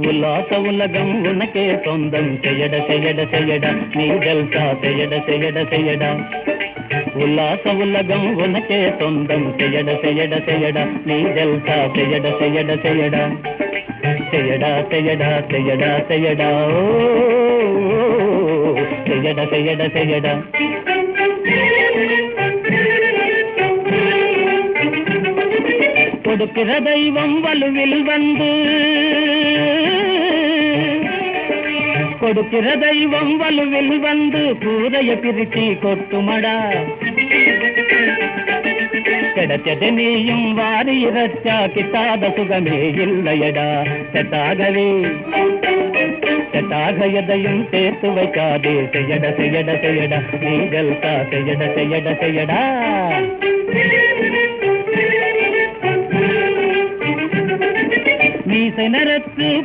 உல்லாச உலகம் உனக்கே சொந்தம் செய்யட செய்யட செய்யட நீ ஜல்சா செய்யட செய்யட செய்யட உல்லாச உலகம் உனக்கே சொந்தம் செய்யட செய்யட செய்யட நீ ஜல்சா செய்யட செய்யட செய்யட செய்யடா செய்யடா செய்யடா செய்யடா ஓ செய்யட செய்யட செய்யடா கொடுக்கிற தெய்வம் வலுவில் வந்து கொடுக்கிற தெய்வம் வலுவில் வந்து கூரைய பிரித்தி கொட்டுமடா கிடைச்சது நீயும் வாரி இறச்சா கிட்டாத சுகமே இல்லையடா. செத்தாகவே செத்தாக எதையும் சேர்த்து வைக்காதே. செய்யட செய்யட செய்யட நீங்கள் தா செய்யட செய்யட செய்யடா. நீ செனரத்து